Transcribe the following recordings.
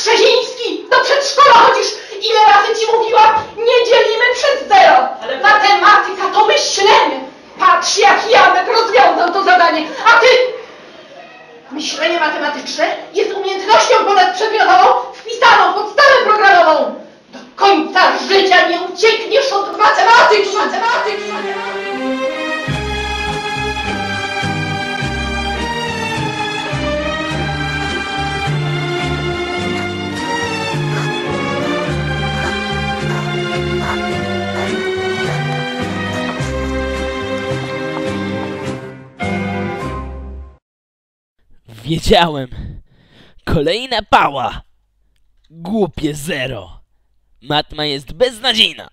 Krzeziński, do przedszkola chodzisz! Ile razy ci mówiłam, nie dzielimy przez zero! Ale- Matematyka to myślenie! Patrz, jak Janek rozwiązał to zadanie, a ty... Myślenie matematyczne jest umiejętnością ponadprzedmiotową wpisaną Wiedziałem. Kolejna pała. Głupie zero. Matma jest beznadziejna.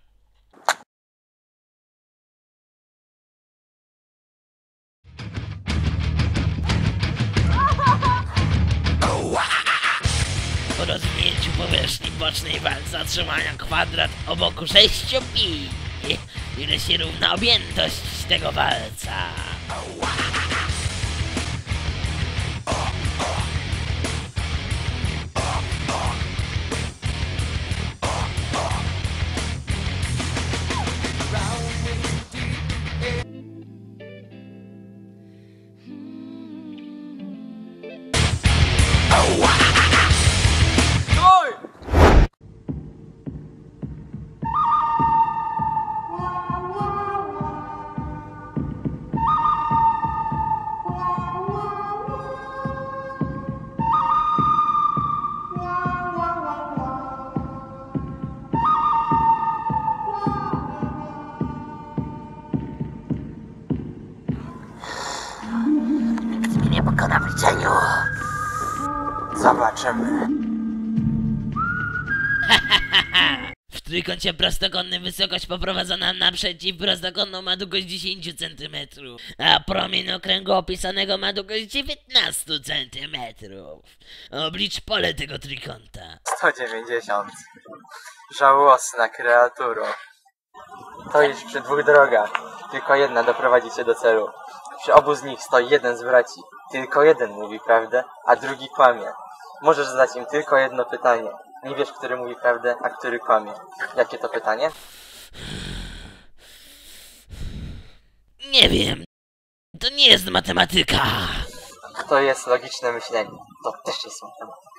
Po rozwinięciu powierzchni bocznej walca otrzymania kwadrat o boku 6 pi. Ile się równa objętość tego walca? Pokona w liczeniu. Zobaczymy. W trójkącie prostokątnym wysokość poprowadzona naprzeciw prostokątną ma długość 10 cm, a promień okręgu opisanego ma długość 19 cm. Oblicz pole tego trójkąta. 190. Żałosna kreaturo. To już przy dwóch drogach. Tylko jedna doprowadzi cię do celu. Przy obu z nich stoi jeden z braci. Tylko jeden mówi prawdę, a drugi kłamie. Możesz zadać im tylko jedno pytanie. Nie wiesz, który mówi prawdę, a który kłamie. Jakie to pytanie? Nie wiem. To nie jest matematyka. To jest logiczne myślenie. To też jest matematyka.